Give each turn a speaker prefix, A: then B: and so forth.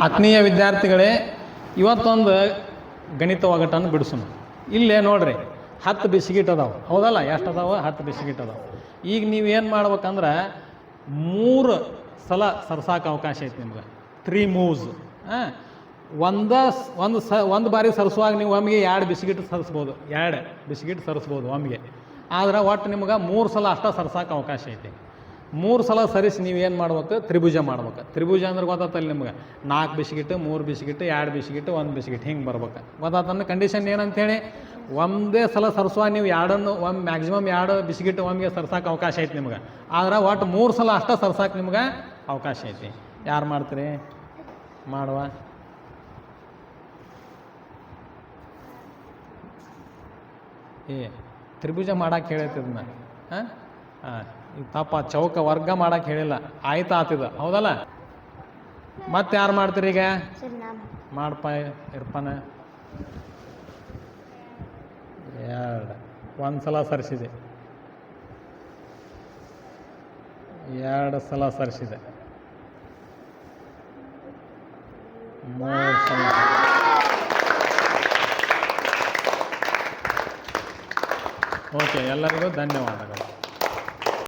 A: ಆತ್ಮೀಯ ವಿದ್ಯಾರ್ಥಿಗಳೇ, ಇವತ್ತೊಂದು ಗಣಿತ ಒಗಟನ್ನು ಬಿಡಿಸೋಣ. ಇಲ್ಲೇ ನೋಡ್ರಿ, ಹತ್ತು ಬಿಸ್ಕಿಟ್ ಅದಾವೆ. ಹೌದಲ್ಲ? ಎಷ್ಟು ಅದಾವೆ? ಹತ್ತು ಬಿಸ್ಕಿಟ್ ಅದಾವೆ. ಈಗ ನೀವು ಏನು ಮಾಡ್ಬೇಕಂದ್ರೆ, ಮೂರು ಸಲ ಸರ್ಸಾಕ ಅವಕಾಶ ಐತೆ ನಿಮ್ಗೆ. Three moves. ಹಾಂ? ಒಂದ ಒಂದು ಸ, ಒಂದು ಬಾರಿ ಸರಿಸುವಾಗ ನೀವು ಒಮ್ಮೆಗೆ ಎರಡು ಬಿಸ್ಕಿಟ್ ಸರಿಸ್ಬೋದು. ಎರಡು ಬಿಸ್ಕಿಟ್ ಸರಿಸ್ಬೋದು ಒಮ್ಮೆಗೆ ಆದ್ರೆ ಒಟ್ಟು ನಿಮ್ಗೆ ಮೂರು ಸಲ ಅಷ್ಟೇ ಸರ್ಸಾಕ ಅವಕಾಶ ಐತಿ. ಮೂರು ಸಲ ಸರಿಸಿ ನೀವು ಏನು ಮಾಡ್ಬೇಕು? ತ್ರಿಭುಜ ಮಾಡ್ಬೇಕು. ತ್ರಿಭುಜ ಅಂದ್ರೆ ಗೊತ್ತಾತಲ್ಲ ನಿಮ್ಗೆ? ನಾಲ್ಕು ಬಿಸ್ಕಿಟ್ ಮೂರು ಬಿಸ್ಕಿಟ್ ಎರಡು ಬಿಸ್ಕಿಟ್ ಒಂದು ಬಿಸ್ಕಿಟ್ ಹಿಂಗೆ ಬರ್ಬೇಕು. ಗೊತ್ತಾತಂದ್ರೆ ಕಂಡೀಷನ್ ಏನಂತೇಳಿ? ಒಂದೇ ಸಲ ಸರಿಸುವ ನೀವು ಎರಡನ್ನು, ಒಮ್ಮೆ ಮ್ಯಾಕ್ಸಿಮಮ್ ಎರಡು ಬಿಸ್ಕಿಟ್ ಒಮ್ಮೆಗೆ ಸರ್ಸೋಕೆ ಅವಕಾಶ ಐತಿ ನಿಮ್ಗೆ. ಆದ್ರೆ ಒಟ್ಟು ಮೂರು ಸಲ ಅಷ್ಟ ಸರ್ಸಾಕ ನಿಮ್ಗೆ ಅವಕಾಶ ಐತಿ. ಯಾರು ಮಾಡ್ತೀರಿ? ಮಾಡುವ. ಏ, ತ್ರಿಭುಜ ಮಾಡಕ್ಕೆ ಹೇಳೈತಿ ಇದನ್ನ ಹಾಂ? ಹಾಂ. ತಪ್ಪ ಚೌಕ ವರ್ಗ ಮಾಡಕ್ಕೆ ಹೇಳಿಲ್ಲ. ಆಯ್ತು ಆತಿದ. ಹೌದಲ್ಲ? ಮತ್ತೆ ಯಾರು ಮಾಡ್ತೀರಿ ಈಗ? ಮಾಡಪ್ಪ ಇರ್ಪಾನ. ಎರಡು. ಒಂದು ಸಲ ಸರಿಸಿದೆ. ಎರಡು ಸಲ ಸರಿಸಿದೆ. ಮೂರು ಸಲ ಓಕೆ ಎಲ್ಲರಿಗೂ ಧನ್ಯವಾದಗಳು.